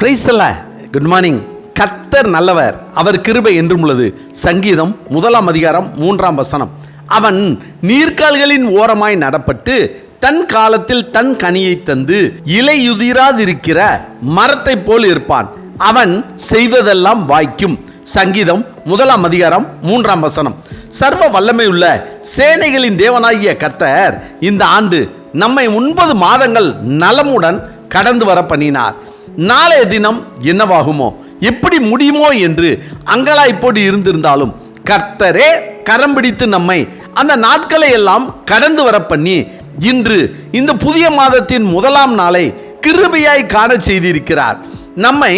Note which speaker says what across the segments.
Speaker 1: பிரைஸ்ல good morning கத்தர் நல்லவர். அவர் கிருபை என்றும் உள்ளது. சங்கீதம் முதலாம் அதிகாரம் மூன்றாம் வசனம். அவன் நீர்க்கால்களின் ஓரமாய் நடப்பட்டு தன் காலத்தில் தன் கனியை தந்து இலையுதிராதிருக்கிற மரத்தைப் போல் இருப்பான். அவன் செய்வதெல்லாம் வாய்க்கும். சங்கீதம் முதலாம் அதிகாரம் மூன்றாம் வசனம். சர்வ வல்லமையுள்ள சேனைகளின் தேவனாகிய கர்த்தர் இந்த ஆண்டு நம்மை ஒன்பது மாதங்கள் நலமுடன் கடந்து வர பண்ணினார் நாளைய தினம் என்னவாகுமோ? எப்படி முடியுமோ என்று அங்கலாய்ப்போடு இருந்திருந்தாலும் கர்த்தரே கரம் பிடித்து நம்மை அந்த நாட்களை எல்லாம் கடந்து வர பண்ணி இன்று இந்த புதிய மாதத்தின் முதலாம் நாளை கிருபையாய் காண செய்திருக்கிறார். நம்மை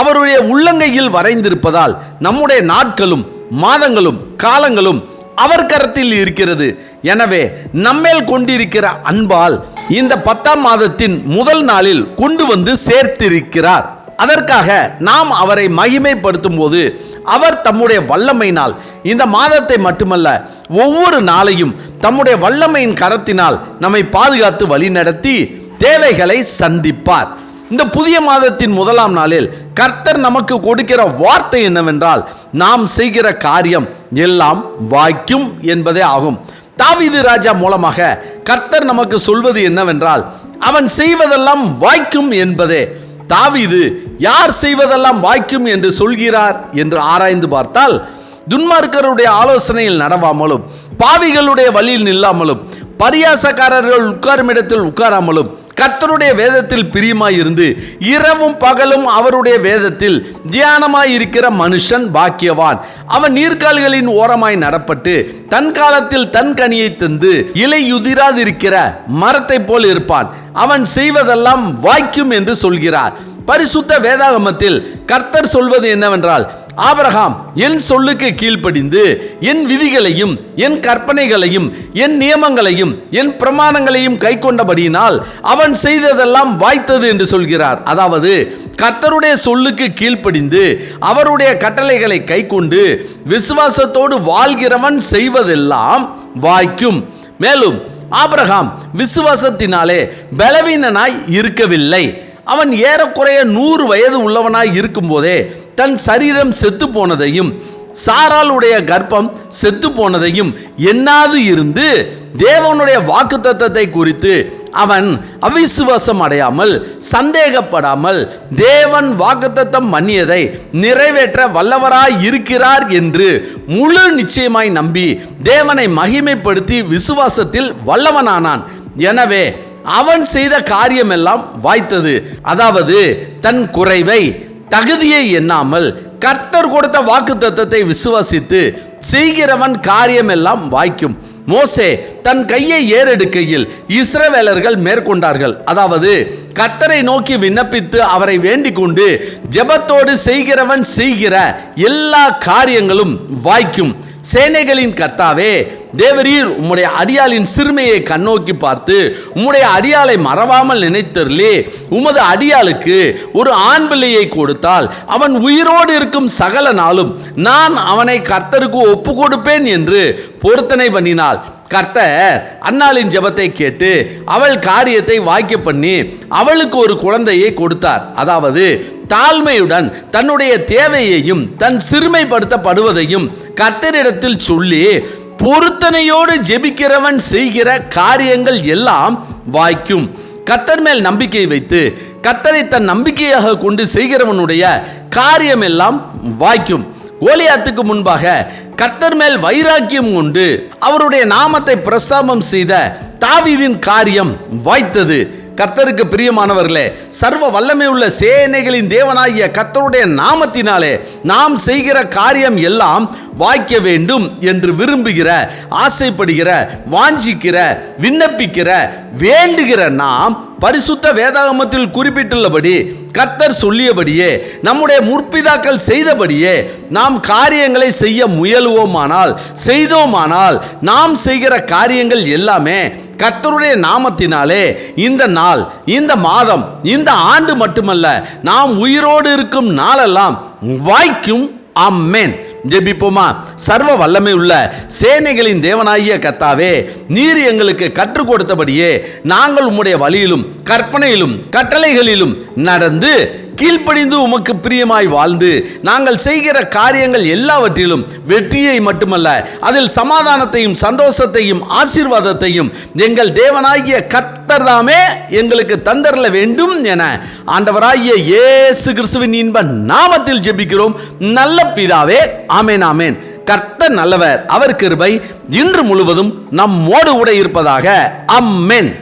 Speaker 1: அவருடைய உள்ளங்கையில் வரைந்திருப்பதால் நம்முடைய நாட்களும் மாதங்களும் காலங்களும் அவர் கரத்தில் இருக்கிறது. எனவே நம்மேல் கொண்டிருக்கிற அன்பால் இந்த பத்தாம் மாதத்தின் முதல் நாளில் கொண்டு வந்து சேர்த்திருக்கிறார். அதற்காக நாம் அவரை மகிமைப்படுத்தும் போது அவர் தம்முடைய வல்லமையினால் இந்த மாதத்தை மட்டுமல்ல ஒவ்வொரு நாளையும் தம்முடைய வல்லமையின் கரத்தினால் நம்மை பாதுகாத்து வழிநடத்தி தேவைகளை சந்திப்பார். இந்த புதிய மாதத்தின் முதலாம் நாளில் கர்த்தர் நமக்கு கொடுக்கிற வார்த்தை என்னவென்றால் நாம் செய்கிற காரியம் எல்லாம் வாய்க்கும் என்பதே ஆகும். தாவிது ராஜா மூலமாக கர்த்தர் நமக்கு சொல்வது என்னவென்றால் அவன் செய்வதெல்லாம் வாய்க்கும் என்பதே. தாவிது யார் செய்வதெல்லாம் வாய்க்கும் என்று சொல்கிறார்? என்று ஆராய்ந்து பார்த்தால் துன்மார்க்கருடைய ஆலோசனையில் நடவாமலும் பாவிகளுடைய வழியில் நில்லாமலும் பரியாசக்காரர்கள் உட்காரும் இடத்தில் உட்காராமலும் கர்த்தருடைய வேதத்தில் பிரியமாயிருந்து இரவும் பகலும் அவருடைய வேதத்தில் தியானமாய் இருக்கிற மனுஷன் பாக்கியவான். அவன் நீர்கால்களின் ஓரமாய் நடப்பட்டு தன் காலத்தில் தன் கனியை தந்து இலையுதிராதிருக்கிற மரத்தை போல் இருப்பான். அவன் செய்வதெல்லாம் வாய்க்கும் என்று சொல்கிறார். பரிசுத்த வேதாகமத்தில் கர்த்தர் சொல்வது என்னவென்றால் ஆபரகாம் என் சொல்லுக்கு கீழ்ப்படிந்து என் விதிகளையும் என் கற்பனைகளையும் என் நியமங்களையும் என் பிரமாணங்களையும் கை கொண்டபடியினால் அவன் செய்ததெல்லாம் வாய்த்தது என்று சொல்கிறார். அதாவது கர்த்தருடைய சொல்லுக்கு கீழ்ப்படிந்து அவருடைய கட்டளைகளை கை கொண்டு விசுவாசத்தோடு வாழ்கிறவன் செய்வதெல்லாம் வாய்க்கும். மேலும் ஆபிரகாம் விசுவாசத்தினாலே பலவீனனாய் இருக்கவில்லை. அவன் ஏறக்குறைய நூறு வயது உள்ளவனாய் இருக்கும்போதே தன் சரீரம் செத்து போனதையும் சாராளுடைய கர்ப்பம் செத்து போனதையும் எண்ணாது இருந்து தேவனுடைய வாக்குத்தத்தத்தை குறித்து அவன் அவிசுவாசம் அடையாமல் சந்தேகப்படாமல் தேவன் வாக்குத்தத்தம் மன்னியதை நிறைவேற்ற வல்லவராய் இருக்கிறார் என்று முழு நிச்சயமாய் நம்பி தேவனை மகிமைப்படுத்தி விசுவாசத்தில் வல்லவனானான். எனவே அவன் செய்த காரியமெல்லாம் வாய்த்தது. அதாவது தன் குறைவை தகுதியை எண்ணாமல் கர்த்தர் கொடுத்த வாக்கு தத்தத்தை விசுவாசித்து செய்கிறவன் காரியமெல்லாம் வாய்க்கும். மோசே தன் கையை ஏறெடுக்கையில் இஸ்ரவேலர்கள் மேற்கொண்டார்கள். அதாவது கர்த்தரை நோக்கி விண்ணப்பித்து அவரை வேண்டிக் கொண்டு ஜெபத்தோடு செய்கிறவன் செய்கிற எல்லா காரியங்களும் வாய்க்கும். சேனைகளின் கர்த்தாவே தேவரீர் உம்முடைய அடியாளின் சிறுமையை கண்ணோக்கி பார்த்து உம்முடைய அடியாளை மறவாமல் நினைத்தருளே உமது அடியாளுக்கு ஒரு ஆண் பிள்ளையை கொடுத்தால் அவன் உயிரோடு இருக்கும் சகல நாளும் நான் அவனை கர்த்தருக்கு ஒப்பு கொடுப்பேன் என்று பொருத்தனை பண்ணினாள். கர்த்தர் அன்னாளின் ஜெபத்தை கேட்டு அவள் காரியத்தை வாக்கிய பண்ணி அவளுக்கு ஒரு குழந்தையை கொடுத்தார். அதாவது தாழ்மையுடன் தன்னுடைய தேவையையும் தன் சிறுமைப்படுத்தப்படுவதையும் கர்த்தரிடத்தில் சொல்லி பொருத்தனையோடு ஜெபிக்கிறவன் செய்கிற காரியங்கள் எல்லாம் வாய்க்கும். கத்தர் மேல் நம்பிக்கை வைத்து கத்தரை தன் நம்பிக்கையாக கொண்டு செய்கிறவனுடைய காரியம் எல்லாம் வாய்க்கும். கோலியாத்துக்கு முன்பாக கத்தர் மேல் வைராக்கியம் கொண்டு அவருடைய நாமத்தை பிரஸ்தாபம் செய்த தாவீதின் காரியம் வாய்த்தது. கர்த்தருக்கு பிரியமானவர்களே சர்வ வல்லமை உள்ள சேனைகளின் தேவனாகிய கர்த்தருடைய நாமத்தினாலே நாம் செய்கிற காரியம் எல்லாம் வாய்க்க வேண்டும் என்று விரும்புகிற ஆசைப்படுகிற வாஞ்சிக்கிற விண்ணப்பிக்கிற வேண்டுகிற நாம் பரிசுத்த வேதாகமத்தில் குறிப்பிட்டுள்ளபடி கர்த்தர் சொல்லியபடியே நம்முடைய முற்பிதாக்கள் செய்தபடியே நாம் காரியங்களை செய்ய முயலுவோமானால் செய்தோமானால் நாம் செய்கிற காரியங்கள் எல்லாமே கத்தருடைய நாமத்தினாலே இந்த நாள் இந்த மாதம் இந்த ஆண்டு மட்டுமல்ல நாம் உயிரோடு இருக்கும் நாளெல்லாம் வாய்க்கும். அம்மேன் ஜெபிப்போமா? சர்வ வல்லமை உள்ள சேனைகளின் தேவனாகிய கத்தாவே நீர் எங்களுக்கு கற்றுக் கொடுத்தபடியே நாங்கள் உம்முடைய வழியிலும் கற்பனையிலும் கட்டளைகளிலும் நடந்து கீழ்ப்படிந்து உமக்கு பிரியமாய் வாழ்ந்து நாங்கள் செய்கிற காரியங்கள் எல்லாவற்றிலும் வெற்றியை மட்டுமல்ல அதில் சமாதானத்தையும் சந்தோஷத்தையும் ஆசீர்வாதத்தையும் எங்கள் தேவனாகிய கர்த்தர் தாமே எங்களுக்கு தந்தரல வேண்டும் என ஆண்டவராகிய இயேசு கிறிஸ்துவின் இன்ப நாமத்தில் ஜெபிக்கிறோம். நல்ல பிதாவே ஆமேன் ஆமேன். கர்த்தர் நல்லவர் அவர் கிருபை இன்று முழுவதும் நம்மோடு கூட இருப்பதாக அம்மேன்